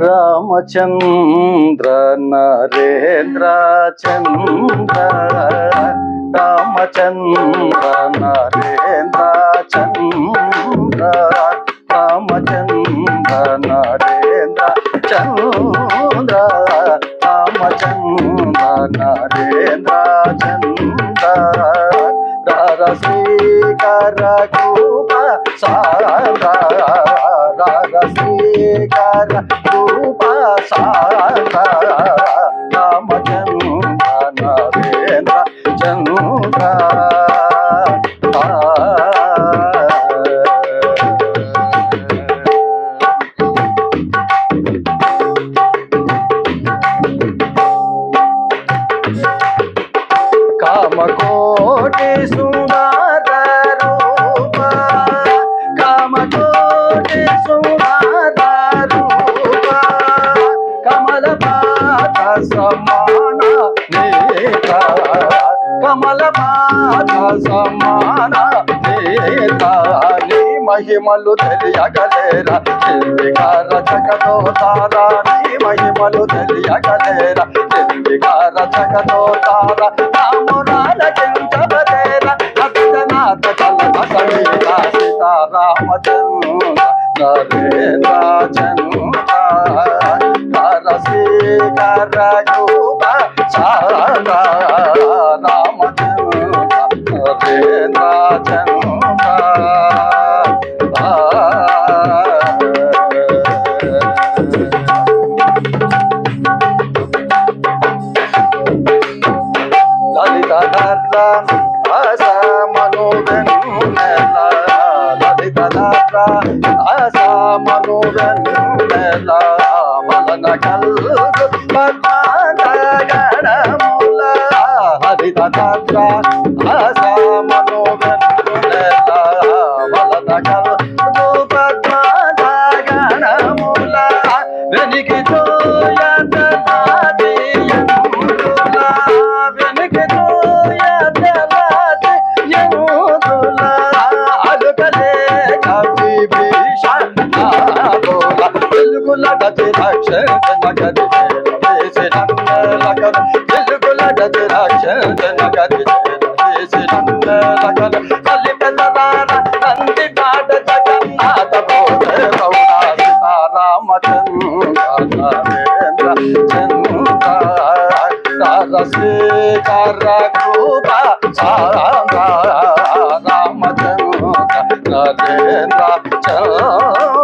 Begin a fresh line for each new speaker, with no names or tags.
రామచంద్ర నరేంద్ర చంద్ర రామచంద్ర నరేంద్ర చంద్ర రామచంద్ర నరేంద్ర చంద్ర రామచంద్ర నరేంద్ర చంద్ర రసీకర కూప సార రసీకర సమాన నేత కమల పాద సమాన నేత నీ మహిమలు తెలియగలేరా నిర్వికార జగదోతారా నీ మహిమలు తెలియగలేరా నిర్వికార జగదోతారా రామురాల కించబలేరా అభిజనాథ కలన సమీత సీతారామచంద్ర నరేంద్ర చంద్ర రసీకర యూప సార గణముల హరిత దర్ర ఆస వెనికి గతి రక్షణ గతి చేసి నందలకలు పాట జగన్నాథ బోధ చంద్ర కృప రామచంద్ర నరేంద్ర చంద్ర